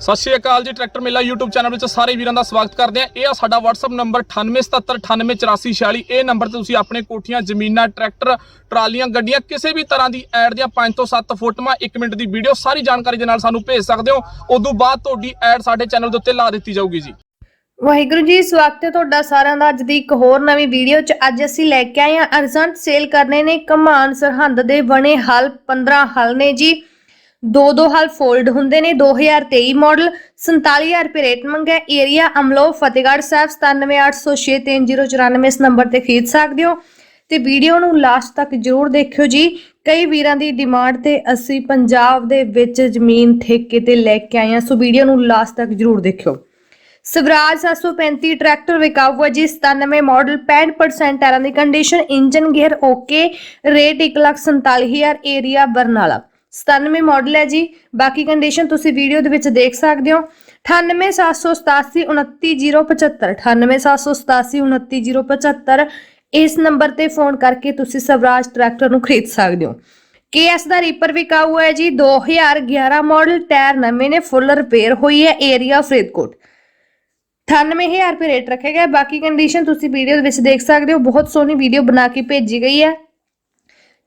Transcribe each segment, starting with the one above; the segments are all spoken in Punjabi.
ਸਤਿ ਸ਼੍ਰੀ ਅਕਾਲ ਜੀ, ਟਰੈਕਟਰ ਮੇਲਾ YouTube ਚੈਨਲ ਵਿੱਚ ਸਾਰੇ ਵੀਰਾਂ ਦਾ ਸਵਾਗਤ ਕਰਦੇ ਆ ਇਹ ਆ ਸਾਡਾ WhatsApp ਨੰਬਰ 9877988446 ਇਹ ਨੰਬਰ ਤੇ ਤੁਸੀਂ ਆਪਣੇ ਕੋਠੀਆਂ, ਜ਼ਮੀਨਾਂ, ਟਰੈਕਟਰ, ਟਰਾਲੀਆਂ, ਗੱਡੀਆਂ ਕਿਸੇ ਵੀ ਤਰ੍ਹਾਂ ਦੀ ਐਡ ਦੀਆਂ 5 ਤੋਂ 7 ਫੋਟੋਆਂ 1 ਮਿੰਟ ਦੀ ਵੀਡੀਓ ਸਾਰੀ ਜਾਣਕਾਰੀ ਦੇ ਨਾਲ ਸਾਨੂੰ ਭੇਜ ਸਕਦੇ ਹੋ। ਉਦੋਂ ਬਾਅਦ ਤੁਹਾਡੀ ਐਡ ਸਾਡੇ ਚੈਨਲ ਦੇ ਉੱਤੇ ਲਾ ਦਿੱਤੀ ਜਾਊਗੀ ਜੀ। ਵਾਹਿਗੁਰੂ ਜੀ ਸਵਾਗਤ ਹੈ ਤੁਹਾਡਾ ਸਾਰਿਆਂ ਦਾ ਅੱਜ ਦੀ ਇੱਕ ਹੋਰ ਨਵੀਂ ਵੀਡੀਓ 'ਚ ਅੱਜ ਅਸੀਂ ਲੈ ਕੇ ਆਏ ਹਾਂ। ਅਰਜੈਂਟ ਸੇਲ ਕਰਨੇ ਨੇ ਕਮਾਨ ਸਰਹੰਦ ਦੇ ਬਣੇ ਹਲ 15 ਹਲ ਨੇ ਜੀ। ਦੋ ਦੋ ਹਲ ਫੋਲਡ ਹੁੰਦੇ ਨੇ 2023 ਮਾਡਲ 47000 ਰੁਪਏ ਰੇਟ ਮੰਗਿਆ। ਏਰੀਆ ਅਮਲੋ, ਫਤਿਹਗੜ੍ਹ ਸਾਹਿਬ 9780633094 ਇਸ ਨੰਬਰ ਤੇ ਖਰੀਦ ਸਕਦੇ ਹੋ। ਤੇ ਵੀਡੀਓ ਨੂੰ ਲਾਸਟ ਤੱਕ ਜਰੂਰ ਦੇਖਿਓ ਜੀ। ਕਈ ਵੀਰਾਂ ਦੀ ਡਿਮਾਂਡ ਤੇ ਅਸੀਂ ਪੰਜਾਬ ਦੇ ਵਿੱਚ ਜ਼ਮੀਨ ਠੇਕੇ ਤੇ ਲੈ ਕੇ ਆਏ ਹਾਂ, ਸੋ ਵੀਡੀਓ ਨੂੰ ਲਾਸਟ ਤੱਕ ਜਰੂਰ ਦੇਖਿਓ। ਸਵਰਾਜ 735 ਟਰੈਕਟਰ ਵਿਕਾਊ ਹੈ ਜੀ 97 ਮਾਡਲ 65% ਟਾਇਰਾਂ ਦੀ condition engine gear okay rate 147000 area Barnala. 97 model ਹੈ ਜੀ। ਬਾਕੀ ਕੰਡੀਸ਼ਨ ਤੁਸੀਂ ਵੀਡੀਓ ਦੇ ਵਿੱਚ ਦੇਖ ਸਕਦੇ ਹੋ। 98787 29075 98787 29075 ਇਸ ਨੰਬਰ ਤੇ ਫੋਨ ਕਰਕੇ ਤੁਸੀਂ ਸਵਰਾਜ ਟਰੈਕਟਰ ਨੂੰ ਖਰੀਦ ਸਕਦੇ ਹੋ। ਕੇਐਸ ਦਾ ਰੀਪਰ ਵਿਕਾਊ ਹੈ ਜੀ। 2011 ਮਾਡਲ ਟਾਇਰ ਨਵੇਂ ਨੇ ਫੁੱਲ ਰਿਪੇਅਰ ਹੋਈ ਹੈ ਏਰੀਆ ਫਰੀਦਕੋਟ। 98000 ਰੁਪਏ ਰੇਟ ਰੱਖਿਆ ਗਿਆ। ਬਾਕੀ ਕੰਡੀਸ਼ਨ ਤੁਸੀਂ ਵੀਡੀਓ ਦੇ ਵਿੱਚ ਦੇਖ ਸਕਦੇ ਹੋ। ਬਹੁਤ ਸੋਹਣੀ ਵੀਡੀਓ ਬਣਾ ਕੇ ਭੇਜੀ ਗਈ ਹੈ।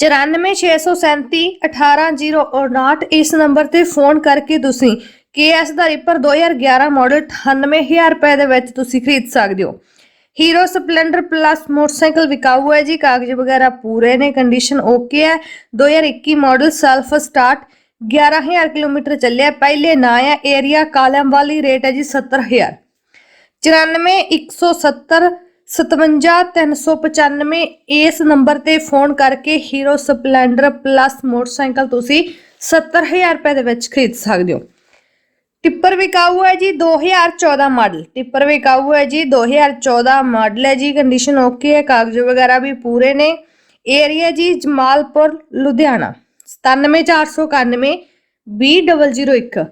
94637 18059 ਇਸ ਨੰਬਰ ਤੇ ਫੋਨ ਕਰਕੇ ਤੁਸੀਂ KS ਦਾ ਰੀਪਰ 2011 ਮਾਡਲ 98000 ਰੁਪਏ ਦੇ ਵਿੱਚ ਤੁਸੀਂ ਖਰੀਦ ਸਕਦੇ ਹੋ। ਹੀਰੋ ਸਪਲੈਂਡਰ ਪਲੱਸ ਮੋਟਰਸਾਈਕਲ ਵਿਕਾਊ ਹੈ ਜੀ, ਕਾਗਜ਼ ਵਗੈਰਾ ਪੂਰੇ ਨੇ ਕੰਡੀਸ਼ਨ ਓਕੇ ਹੈ। 2021 ਮਾਡਲ ਸੈਲਫ ਸਟਾਰਟ 11000 ਕਿਲੋਮੀਟਰ ਚੱਲਿਆ, ਪਹਿਲੇ ਨਾ ਹੈ ਏਰੀਆ ਕਾਲਮ ਵਾਲੀ ਰੇਟ ਹੈ ਜੀ 70000 94 170 57395 ਇਸ ਨੰਬਰ ਤੇ ਫੋਨ ਕਰਕੇ ਹੀਰੋ ਸਪਲੈਂਡਰ ਪਲੱਸ ਮੋਟਰਸਾਈਕਲ ਤੁਸੀਂ 70000 ਰੁਪਏ ਦੇ ਵਿੱਚ ਖਰੀਦ ਸਕਦੇ ਹੋ। ਟਿੱਪਰ ਵਿਕਾਊ ਹੈ ਜੀ 2014 ਮਾਡਲ। ਟਿੱਪਰ ਵਿਕਾਊ ਹੈ ਜੀ 2014 ਮਾਡਲ ਹੈ ਜੀ। ਕੰਡੀਸ਼ਨ ਓਕੇ ਹੈ, ਕਾਗਜ਼ ਵਗੈਰਾ ਵੀ ਪੂਰੇ ਨੇ। ਏਰੀਆ ਜੀ ਜਮਾਲਪੁਰ, ਲੁਧਿਆਣਾ। 97491 20001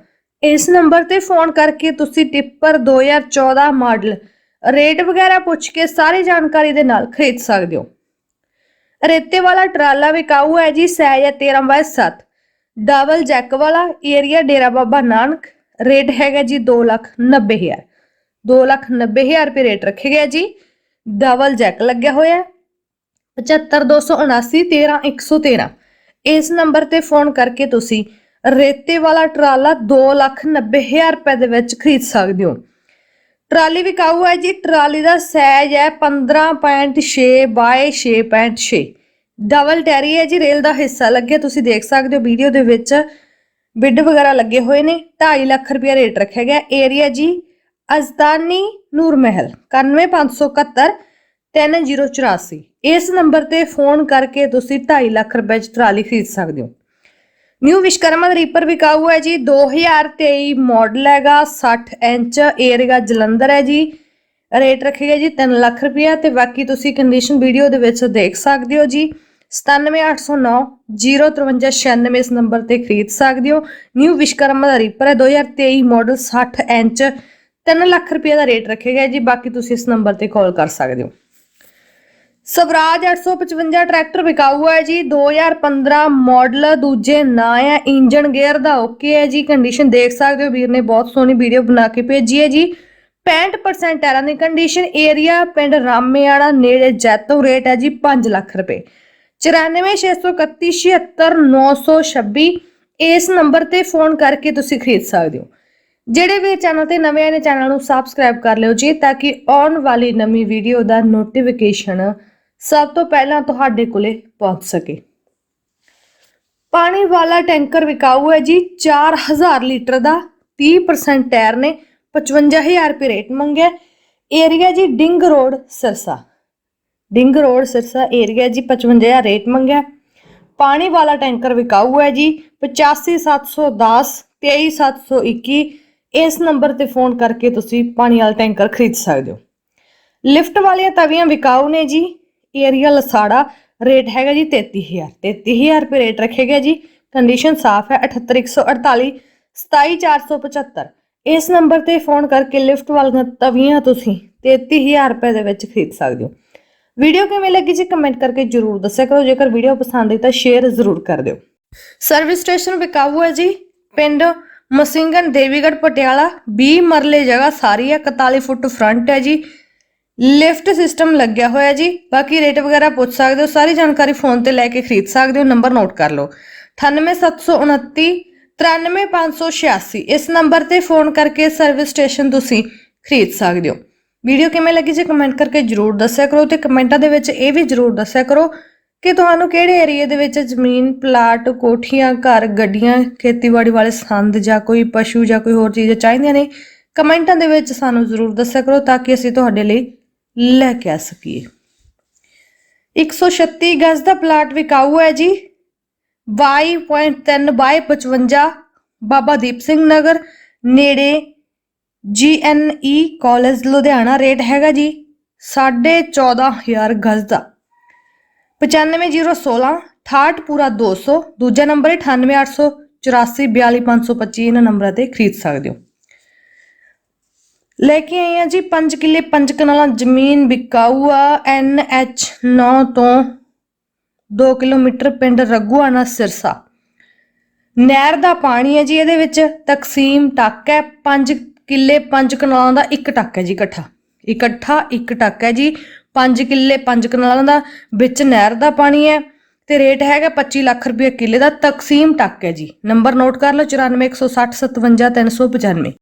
ਇਸ ਨੰਬਰ ਤੇ ਫੋਨ ਕਰਕੇ ਤੁਸੀਂ ਟਿੱਪਰ 2014 ਮਾਡਲ ਰੇਟ ਵਗੈਰਾ ਪੁੱਛ ਕੇ ਸਾਰੀ ਜਾਣਕਾਰੀ ਦੇ ਨਾਲ ਖਰੀਦ ਸਕਦੇ ਹੋ। ਰੇਤੇ ਵਾਲਾ ਟਰਾਲਾ ਵਿਕਾਊ ਹੈ ਜੀ ਸਹਿਜ 13/7 ਡਬਲ ਜੈਕ ਵਾਲਾ ਏਰੀਆ ਡੇਰਾ ਬਾਬਾ ਨਾਨਕ। ਰੇਟ ਹੈਗਾ ਜੀ 290000 290000 ਰੁਪਏ ਰੇਟ ਰੱਖੇ ਗਿਆ ਜੀ। ਡਬਲ ਜੈਕ ਲੱਗਿਆ ਹੋਇਆ ਹੈ। 75279 13113 ਇਸ ਨੰਬਰ ਤੇ ਫੋਨ ਕਰਕੇ ਤੁਸੀਂ ਰੇਤੇ ਵਾਲਾ ਟਰਾਲਾ 290000 ਰੁਪਏ ਦੇ ਵਿੱਚ ਖਰੀਦ ਸਕਦੇ ਹੋ। ਟਰਾਲੀ ਵਿਕਾਊ ਹੈ ਜੀ। ਟਰਾਲੀ ਦਾ ਸਾਈਜ਼ ਹੈ 15.6 ਬਾਏ 6.6 ਡਬਲ ਟੈਰੀ ਹੈ ਜੀ, ਰੇਲ ਦਾ ਹਿੱਸਾ ਲੱਗਿਆ ਤੁਸੀਂ ਦੇਖ ਸਕਦੇ ਹੋ ਵੀਡੀਓ ਦੇ ਵਿੱਚ ਬਿੱਡ ਵਗੈਰਾ ਲੱਗੇ ਹੋਏ ਨੇ। 2.5 ਲੱਖ ਰੁਪਏ ਰੇਟ ਰੱਖਿਆ ਗਿਆ। ਏਰੀਆ ਜੀ ਅਜ਼ਦਾਨੀ ਨੂਰ ਮਹਿਲ 91571 3084 ਇਸ ਨੰਬਰ ਤੇ ਫੋਨ ਕਰਕੇ ਤੁਸੀਂ 2.5 ਲੱਖ ਰੁਪਏ ਚ ਟਰਾਲੀ ਖਰੀਦ ਸਕਦੇ ਹੋ। ਨਿਊ ਵਿਸ਼ਕਰਮਾ ਦਾ ਰੀਪਰ ਵਿਕਾਊ ਹੈ ਜੀ। 2023 ਮਾਡਲ ਹੈਗਾ 60 ਇੰਚ ਏਰੀਆ ਜਲੰਧਰ ਹੈ ਜੀ। ਰੇਟ ਰੱਖੇਗਾ ਜੀ 3 ਲੱਖ ਰੁਪਇਆ ਤੇ ਬਾਕੀ ਤੁਸੀਂ ਕੰਡੀਸ਼ਨ ਵੀਡੀਓ ਦੇ ਵਿੱਚ ਦੇਖ ਸਕਦੇ ਹੋ ਜੀ। 97809 05396 ਇਸ ਨੰਬਰ ਤੇ ਖਰੀਦ ਸਕਦੇ ਹੋ। ਨਿਊ ਵਿਸ਼ਕਰਮਾ ਦਾ ਰੀਪਰ ਹੈ 2023 ਮਾਡਲ 60 ਇੰਚ 3 ਲੱਖ ਰੁਪਏ ਦਾ ਰੇਟ ਰੱਖੇਗਾ ਜੀ। ਬਾਕੀ ਤੁਸੀਂ ਇਸ ਨੰਬਰ ਤੇ ਕਾਲ ਕਰ ਸਕਦੇ ਹੋ। ਸਵਰਾਜ 855 ਟਰੈਕਟਰ ਵਿਕਾਊ ਹੈ ਜੀ। 2015 ਮਾਡਲ ਦੂਜੇ ਨਾਂ ਹੈ ਇੰਜਨ ਗੇਅਰ ਦਾ ਓਕੇ ਹੈ ਜੀ। ਕੰਡੀਸ਼ਨ ਦੇਖ ਸਕਦੇ ਹੋ, ਵੀਰ ਨੇ ਬਹੁਤ ਸੋਹਣੀ ਵੀਡੀਓ ਬਣਾ ਕੇ ਭੇਜੀ ਹੈ ਜੀ। 65% ਟਾਇਰਾਂ ਦੀ ਕੰਡੀਸ਼ਨ ਏਰੀਆ ਪਿੰਡ ਰਾਮੇਵਾਲਾ ਨੇੜੇ ਜੈਤੋ ਰੇਟ ਹੈ ਜੀ 5 ਲੱਖ ਰੁਪਏ। 9466376926 ਇਸ ਨੰਬਰ ਤੇ ਫੋਨ ਕਰਕੇ ਤੁਸੀਂ ਖਰੀਦ ਸਕਦੇ ਹੋ। ਜਿਹੜੇ ਵੀ ਚੈਨਲ ਤੇ ਨਵੇਂ ਆਏ ਨੇ, ਚੈਨਲ ਨੂੰ ਸਬਸਕ੍ਰਾਈਬ ਕਰ ਲਿਓ ਜੀ, ਤਾਂ ਕਿ ਆਉਣ ਵਾਲੀ ਨਵੀਂ ਵੀਡੀਓ ਦਾ ਨੋਟੀਫਿਕੇਸ਼ਨ ਸਭ ਤੋਂ ਪਹਿਲਾਂ ਤੁਹਾਡੇ ਕੋਲੇ ਪਹੁੰਚ ਸਕੇ। ਪਾਣੀ ਵਾਲਾ ਟੈਂਕਰ ਵਿਕਾਊ ਹੈ ਜੀ। 4000 ਲੀਟਰ ਦਾ 30% ਟਾਇਰ ਨੇ 55000 ਰੁਪਏ ਰੇਟ ਮੰਗਿਆ। ਏਰੀਆ ਜੀ Ding road, Sirsa. Ding road, Sirsa area ਜੀ 55000 ਰੇਟ ਮੰਗਿਆ। ਪਾਣੀ ਵਾਲਾ ਟੈਂਕਰ ਵਿਕਾਊ ਹੈ ਜੀ। 85710 23721 ਇਸ ਨੰਬਰ ਤੇ ਫੋਨ ਕਰਕੇ ਤੁਸੀਂ ਪਾਣੀ ਵਾਲਾ ਟੈਂਕਰ ਖਰੀਦ ਸਕਦੇ ਹੋ। ਲਿਫਟ ਵਾਲੀਆਂ ਤਵੀਆਂ ਵਿਕਾਊ ਨੇ ਜੀ। ਏਰੀਆ ਲਸਾੜਾ ਰੇਟ ਹੈਗਾ ਜੀ 33000 33000 ਰੁਪਏ ਰੇਟ ਰੱਖੇਗਾ ਜੀ। ਕੰਡੀਸ਼ਨ ਸਾਫ਼ ਹੈ 78148 27475 ਇਸ ਨੰਬਰ ਤੇ ਫੋਨ ਕਰਕੇ ਲਿਫਟ ਵਾਲੀਆਂ ਤਵੀਆਂ ਤੁਸੀਂ 33000 ਰੁਪਏ ਦੇ ਵਿੱਚ ਖਰੀਦ ਸਕਦੇ ਹੋ। ਵੀਡੀਓ ਕਿਵੇਂ ਲੱਗੀ ਜੀ ਕਮੈਂਟ ਕਰਕੇ ਜਰੂਰ ਦੱਸਿਆ ਕਰੋ। ਜੇਕਰ ਵੀਡੀਓ ਪਸੰਦ ਆਈ ਤਾਂ ਸ਼ੇਅਰ ਜ਼ਰੂਰ ਕਰ ਦਿਓ। ਸਰਵਿਸ ਸਟੇਸ਼ਨ ਵਿਕਾਊ ਹੈ ਜੀ। ਪਿੰਡ ਮਸਿੰਗਨ ਦੇਵੀਗੜ ਪਟਿਆਲਾ 20 ਮਰਲੇ ਜਗ੍ਹਾ ਸਾਰੀ ਹੈ 41 ਫੁੱਟ ਫਰੰਟ ਹੈ ਜੀ। ਲਿਫਟ ਸਿਸਟਮ ਲੱਗਿਆ ਹੋਇਆ ਜੀ। ਬਾਕੀ ਰੇਟ ਵਗੈਰਾ ਪੁੱਛ ਸਕਦੇ ਹੋ, ਸਾਰੀ ਜਾਣਕਾਰੀ ਫੋਨ ਤੇ ਲੈ ਕੇ ਖਰੀਦ ਸਕਦੇ ਹੋ ਨੰਬਰ ਨੋਟ ਕਰ ਲਓ। 98729 93586 ਇਸ ਨੰਬਰ ਤੇ ਫੋਨ ਕਰਕੇ ਸਰਵਿਸ ਸਟੇਸ਼ਨ ਤੁਸੀਂ ਖਰੀਦ ਸਕਦੇ ਹੋ। ਵੀਡੀਓ ਕਿਵੇਂ ਲੱਗੀ ਜੇ ਕਮੈਂਟ ਕਰਕੇ ਜਰੂਰ ਦੱਸਿਆ ਕਰੋ ਤੇ ਕਮੈਂਟਾਂ ਦੇ ਵਿੱਚ ਇਹ ਵੀ ਜਰੂਰ ਦੱਸਿਆ ਕਰੋ ਕਿ ਤੁਹਾਨੂੰ ਕਿਹੜੇ ਏਰੀਆ ਦੇ ਵਿੱਚ ਜ਼ਮੀਨ ਪਲਾਟ ਕੋਠੀਆਂ, ਘਰ, ਗੱਡੀਆਂ, ਖੇਤੀਬਾੜੀ ਵਾਲੇ ਸੰਦ ਜਾਂ ਕੋਈ ਪਸ਼ੂ ਜਾਂ ਕੋਈ ਹੋਰ ਚੀਜ਼ ਚਾਹੀਦੀਆਂ ਨੇ, ਕਮੈਂਟਾਂ ਦੇ ਵਿੱਚ ਸਾਨੂੰ ਜ਼ਰੂਰ ਦੱਸਿਆ ਕਰੋ ਤਾਂ ਕਿ ਅਸੀਂ ਤੁਹਾਡੇ ਲਈ ਲੈ ਕੇ ਆ ਸਕੀਏ। 136 ਗਜ਼ ਦਾ ਪਲਾਟ ਵਿਕਾਊ ਹੈ ਜੀ। 22.3 ਬਾਈ 55 ਬਾਬਾ ਦੀਪ ਸਿੰਘ ਨਗਰ, ਨੇੜੇ ਜੀਐਨਈ ਕਾਲਜ, ਲੁਧਿਆਣਾ ਰੇਟ ਹੈਗਾ ਜੀ 14500 ਗਜ਼ ਦਾ। 95016 68 ਪੂਰਾ 200 ਦੂਜਾ ਨੰਬਰ ਹੈ 98884 42525 ਇਹਨਾਂ ਨੰਬਰਾਂ ਤੇ ਖਰੀਦ ਸਕਦੇ ਹੋ। ਲੈ ਕੇ ਆਏ ਆ ਜੀ 5 ਕਿੱਲੇ 5 ਕਨਾਲਾਂ ਜ਼ਮੀਨ ਵਿਕਾਊ ਆ ਐਚ 9 ਤੋਂ 2 ਕਿਲੋਮੀਟਰ ਪਿੰਡ ਰਗੂਆਣਾ ਸਿਰਸਾ। ਨਹਿਰ ਦਾ ਪਾਣੀ ਹੈ ਜੀ ਇਹਦੇ ਵਿੱਚ, ਤਕਸੀਮ ਟੱਕ ਹੈ 5 ਕਿੱਲੇ 5 ਕਨਾਲਾਂ ਦਾ ਇੱਕ ਟੱਕ ਹੈ ਜੀ ਇਕੱਠਾ। ਇਕੱਠਾ ਇੱਕ ਟੱਕ ਹੈ ਜੀ 5 ਕਿੱਲੇ 5 ਕਨਾਲਾਂ ਦਾ ਵਿੱਚ ਨਹਿਰ ਦਾ ਪਾਣੀ ਹੈ ਤੇ ਰੇਟ ਹੈਗਾ 25 ਲੱਖ ਰੁਪਏ ਕਿੱਲੇ ਦਾ, ਤਕਸੀਮ ਟੱਕ ਹੈ ਜੀ। ਨੰਬਰ ਨੋਟ ਕਰ ਲਓ 94160 57395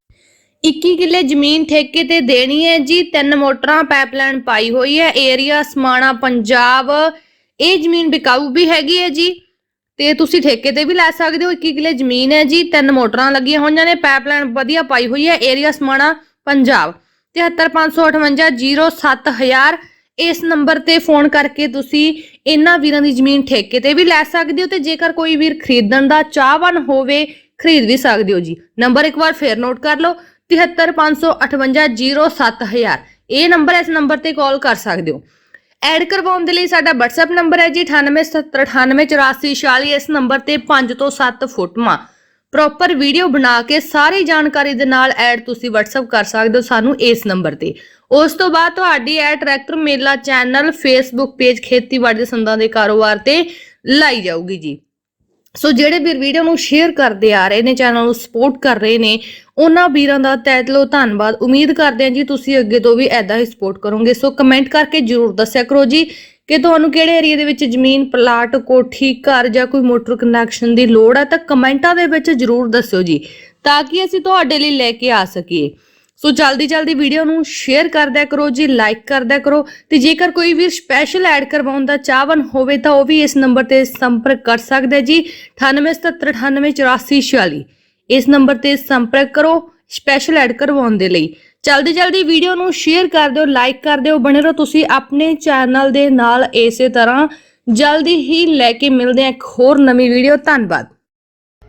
21 ਕਿੱਲੇ ਜ਼ਮੀਨ ਠੇਕੇ ਤੇ ਦੇਣੀ ਹੈ ਜੀ। ਤਿੰਨ ਮੋਟਰਾਂ ਪਾਈਪਲਾਈਨ ਪਾਈ ਹੋਈ ਹੈ। ਏਰੀਆ ਸਮਾਣਾ ਪੰਜਾਬ। ਇਹ ਜ਼ਮੀਨ ਵਿਕਾਊ ਵੀ ਹੈਗੀ ਹੈ ਜੀ। ਤੇ ਤੁਸੀਂ ਠੇਕੇ ਤੇ ਵੀ ਲੈ ਸਕਦੇ ਹੋ। 21 ਕਿੱਲੇ ਜ਼ਮੀਨ ਹੈ ਜੀ। ਤਿੰਨ ਮੋਟਰਾਂ ਲੱਗੀਆਂ ਹੋਈਆਂ ਨੇ। ਪਾਈਪਲਾਈਨ ਵਧੀਆ ਪਾਈ ਹੋਈ ਹੈ। ਏਰੀਆ ਸਮਾਣਾ ਪੰਜਾਬ। 7355507000 ਇਸ ਨੰਬਰ ਤੇ ਫੋਨ ਕਰਕੇ ਤੁਸੀਂ ਇਹਨਾਂ ਵੀਰਾਂ ਦੀ ਜ਼ਮੀਨ ਠੇਕੇ ਤੇ ਵੀ ਲੈ ਸਕਦੇ ਹੋ ਤੇ ਜੇਕਰ ਕੋਈ ਵੀਰ ਖਰੀਦਣ ਦਾ ਚਾਹਵਾਨ ਹੋਵੇ, ਖਰੀਦ ਵੀ ਸਕਦੇ ਹੋ ਜੀ। ਨੰਬਰ ਇੱਕ ਵਾਰ ਫੇਰ ਨੋਟ ਕਰ ਲਓ। 7355507000 ਇਹ ਨੰਬਰ ਇਸ ਨੰਬਰ ਤੇ ਕਾਲ ਕਰ ਸਕਦੇ ਹੋ। ਐਡ ਕਰਵਾਉਣ ਦੇ ਲਈ ਸਾਡਾ WhatsApp ਨੰਬਰ ਹੈ ਜੀ 9877988446 ਇਸ ਨੰਬਰ ਤੇ 5 ਤੋਂ 7 ਫੋਟੋਆਂ ਪ੍ਰੋਪਰ ਵੀਡੀਓ ਬਣਾ ਕੇ ਸਾਰੀ ਜਾਣਕਾਰੀ ਦੇ ਨਾਲ ਐਡ ਤੁਸੀਂ WhatsApp ਕਰ ਸਕਦੇ ਹੋ ਸਾਨੂੰ ਇਸ ਨੰਬਰ ਤੇ। ਉਸ ਤੋਂ ਬਾਅਦ ਤੁਹਾਡੀ ad tractor Mela channel Facebook page ਖੇਤੀਬਾੜੀ ਦੇ ਸੰਦਾਂ ਦੇ ਕਾਰੋਬਾਰ ਤੇ ਲਾਈ ਜਾਊਗੀ ਜੀ। ਸੋ ਜਿਹੜੇ ਵੀਰ ਵੀਡੀਓ ਨੂੰ ਸ਼ੇਅਰ ਕਰਦੇ ਆ ਰਹੇ ਨੇ ਚੈਨਲ ਨੂੰ ਸਪੋਰਟ ਕਰ ਰਹੇ ਨੇ, ਉਹਨਾਂ ਵੀਰਾਂ ਦਾ ਤਹਿ ਦਿਲੋਂ ਧੰਨਵਾਦ। ਉਮੀਦ ਕਰਦੇ ਹਾਂ ਜੀ ਤੁਸੀਂ ਅੱਗੇ ਤੋਂ ਵੀ ਐਦਾਂ ਹੀ ਸਪੋਰਟ ਕਰੋਗੇ। ਸੋ ਕਮੈਂਟ ਕਰਕੇ ਜਰੂਰ ਦੱਸਿਆ ਕਰੋ ਜੀ ਕਿ ਤੁਹਾਨੂੰ ਕਿਹੜੇ ਏਰੀਆ ਦੇ ਵਿੱਚ ਜ਼ਮੀਨ ਪਲਾਟ ਕੋਠੀ, ਘਰ ਜਾਂ ਕੋਈ ਮੋਟਰ ਕਨੈਕਸ਼ਨ ਦੀ ਲੋੜ ਹੈ ਤਾਂ ਕਮੈਂਟਾਂ ਦੇ ਵਿੱਚ ਜਰੂਰ ਦੱਸਿਓ ਜੀ, ਤਾਂ ਕਿ ਅਸੀਂ ਤੁਹਾਡੇ ਲਈ ਲੈ ਕੇ ਆ ਸਕੀਏ। ਸੋ ਜਲਦੀ ਜਲਦੀ ਵੀਡੀਓ ਨੂੰ ਸ਼ੇਅਰ ਕਰਦਿਆ ਕਰੋ ਜੀ ਲਾਈਕ ਕਰਦਿਆ ਕਰੋ ਤੇ ਜੇਕਰ ਕੋਈ ਵੀ ਸਪੈਸ਼ਲ ਐਡ ਕਰਵਾਉਣ ਦਾ ਚਾਹਵਨ ਹੋਵੇ ਤਾਂ ਉਹ ਵੀ ਇਸ ਨੰਬਰ ਤੇ ਸੰਪਰਕ ਕਰ ਸਕਦਾ ਹੈ ਜੀ 9877988446 ਇਸ ਨੰਬਰ ਤੇ ਸੰਪਰਕ ਕਰੋ ਸਪੈਸ਼ਲ ਐਡ ਕਰਵਾਉਣ ਦੇ ਲਈ। ਜਲਦੀ ਜਲਦੀ ਵੀਡੀਓ ਨੂੰ ਸ਼ੇਅਰ ਕਰ ਦਿਓ ਲਾਈਕ ਕਰ ਦਿਓ, ਬਣੇ ਰਹੋ ਤੁਸੀਂ ਆਪਣੇ ਚੈਨਲ ਦੇ ਨਾਲ ਇਸੇ ਤਰ੍ਹਾਂ। ਜਲਦੀ ਹੀ ਲੈ ਕੇ ਮਿਲਦੇ ਹਾਂ ਇੱਕ ਹੋਰ ਨਵੀਂ ਵੀਡੀਓ। ਧੰਨਵਾਦ।